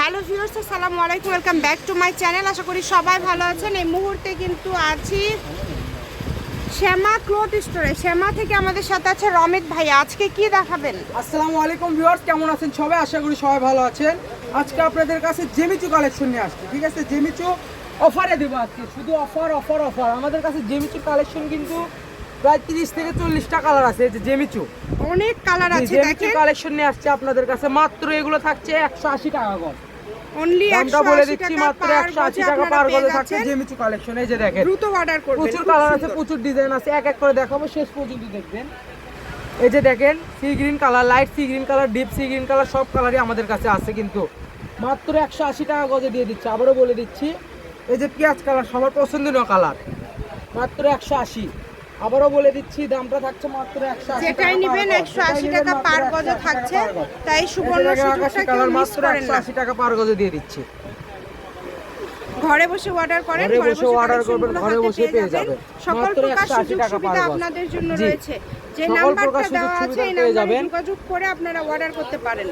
Hello viewers আসসালামু আলাইকুম welcome back to my channel. আশা করি সবাই ভালো আছেন। এই মুহূর্তে কিন্তু আছি শ্যামা ক্লোথ স্টোরে। শ্যামা থেকে আমাদের সাথে আছে রমিত ভাই আজকে কি দেখাবেন? আসসালামু আলাইকুম ভিউয়ার্স কেমন আছেন সবাই? আশা করি সবাই ভালো আছেন। আজকে আপনাদের কাছে জেমিচু কালেকশন নিয়ে আসছি ঠিক আছে? জেমিচু অফারে দেবো আজকে। শুধু অফার অফার অফার। আমাদের কাছে জেমিচু কালেকশন কিন্তু প্রায় তিরিশ থেকে চল্লিশটা কালার আছে এই যে জেমিচু। অনেক কালার আছে জেমিচু কালেকশন নিয়ে আসছে আপনাদের কাছে। মাত্র এগুলো থাকছে একশো আশি টাকা অনলি দামটা বলে দিচ্ছি মাত্র একশো আশি টাকা পার গজে থাকছে জেমিচু কালেকশন এই যে দেখেন। দ্রুত অর্ডার করবেন। প্রচুর কালার আছে প্রচুর ডিজাইন আছে। এক এক করে দেখাবো শেষ পর্যন্ত দেখবেন। এই যে দেখেন sea green colour light sea green colour deep sea green colour সব কালারই আমাদের কাছে আছে কিন্তু। মাত্র একশো আশি টাকা গজে দিয়ে দিচ্ছি আবারও বলে দিচ্ছি। এই যে পেঁয়াজ কালার সবার পছন্দনীয় কালার মাত্র একশো আশি। আবারও বলে দিচ্ছি দামটা থাকছে মাত্র একশো আশি যেটাই নেবেন একশো আশি টাকা পার গজে থাকছে তাই সুবর্ণ সুযোগটা কেউ মিস করেন না। আশি টাকা পার গজে দিয়ে দিচ্ছি। ঘরে বসে অর্ডার করেন ঘরে বসে collection করবেন, ঘরে বসে পেয়ে যাবেন। সকল প্রকার সুযোগ সুবিধা আপনাদের জন্য রয়েছে। যে নাম্বারটা দেওয়া আছে এই নাম্বারে যোগাযোগ করে আপনারা অর্ডার করতে পারেন।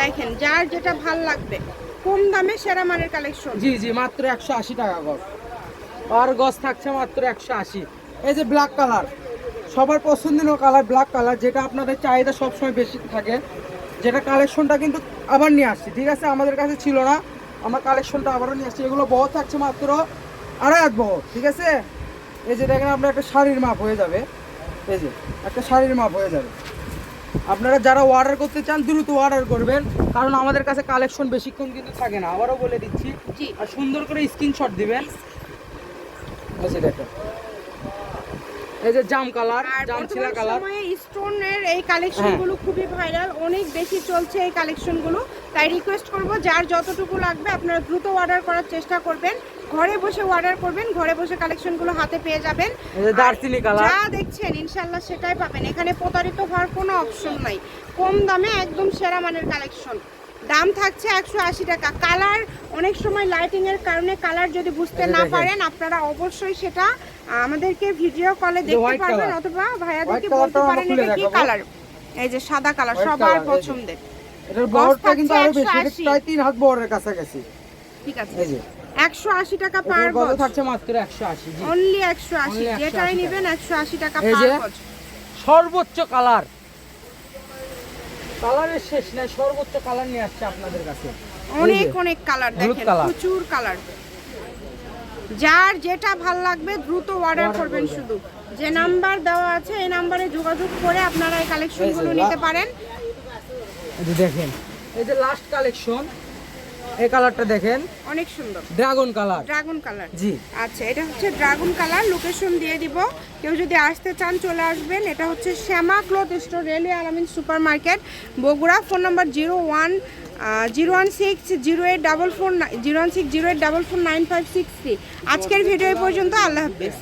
দেখেন যার যেটা ভালো লাগবে কম দামে সেরা মানের কালেকশন জি জি মাত্র একশো আশি টাকা গজ। আর গজ থাকছে মাত্র একশো আশি। এই যে ব্ল্যাক কালার সবার পছন্দনীয় কালার ব্ল্যাক কালার যেটা আপনাদের চাহিদা সবসময় বেশি থাকে। যেটা কালেকশনটা কিন্তু আবার নিয়ে আসছি ঠিক আছে? আমাদের কাছে ছিল না আমার কালেকশনটা আবারও নিয়ে আসছি। এগুলো বহ থাকছে মাত্র আড়াই হাত বহ ঠিক আছে? এই যে দেখেন আপনার একটা শাড়ির মাপ হয়ে যাবে। এই যে একটা শাড়ির মাপ হয়ে যাবে। আপনারা যারা অর্ডার করতে চান দ্রুত অর্ডার করবেন কারণ আমাদের কাছে কালেকশন বেশিক্ষণ কিন্তু থাকে না। আবারও বলে দিচ্ছি আর সুন্দর করে স্ক্রিনশট দিবেন। এই যে দেখেন। এই যে জাম কালার জাম ছিলা কালার। সময়ে স্টোনের এই কালেকশনগুলো খুবই ভাইরাল অনেক বেশি চলছে এই কালেকশনগুলো। তাই রিকোয়েস্ট করব যার যতটুকু লাগবে আপনারা দ্রুত অর্ডার করার চেষ্টা করবেন। ঘরে বসে অর্ডার করবেন ঘরে বসে কালেকশনগুলো হাতে পেয়ে যাবেন। এই কালার। যা দেখছেন ইনশাল্লাহ সেটাই পাবেন। এখানে প্রতারিত হওয়ার কোনো অপশন নাই। কম দামে একদম সেরা মানের কালেকশন। দাম থাকছে একশো আশি টাকা। কালার অনেক সময় লাইটিং এর কারণে কালার যদি বুঝতে না পারেন আপনারা অবশ্যই সেটা আমাদেরকে ভিডিও কলে দেখতে পারবেন অথবা ভাইয়াদেরকে বলতে পারেন এটা কি কালার এই যে সাদা কালার সবার। পছন্দের। এটার গজ কিন্তু আরও বেশি। এটা প্রায় তিন হাত বহরের কাছাকাছি। ঠিক আছে। এই যে। একশো আশি টাকা পার গজ গজ থাকছে মাত্র একশো আশি জি। অনলি একশো আশি। Only 180 যেটাই টাকা। নেবেন একশো আশি টাকা পার গজ সর্বোচ্চ কালার কালারের শেষ নাই সর্বোচ্চ কালার নিয়ে আসছে আপনাদের কাছে। অনেক অনেক কালার দেখেন প্রচুর কালার। যার যেটা ভালো লাগবে দ্রুত অর্ডার করবেন। শুধু। যে নাম্বার দেওয়া আছে এই নাম্বারে যোগাযোগ করে আপনারা এই কালেকশনগুলো নিতে পারেন। দেখেন এই যে লাস্ট কালেকশন এই কালারটা দেখেন। অনেক সুন্দর। Dragon colour. Dragon colour. জি। আচ্ছা এটা হচ্ছে ড্রাগন কালার। লোকেশন দিয়ে দিব। কেউ যদি আসতে চান চলে আসবেন। এটা হচ্ছে Shyama cloth store railway Alamin super market Bogura. Phone number zero one zero one six zero eight double four zero one six zero eight double four nine five six three. আজকের ভিডিও পর্যন্ত। আল্লাহ হাফিজ।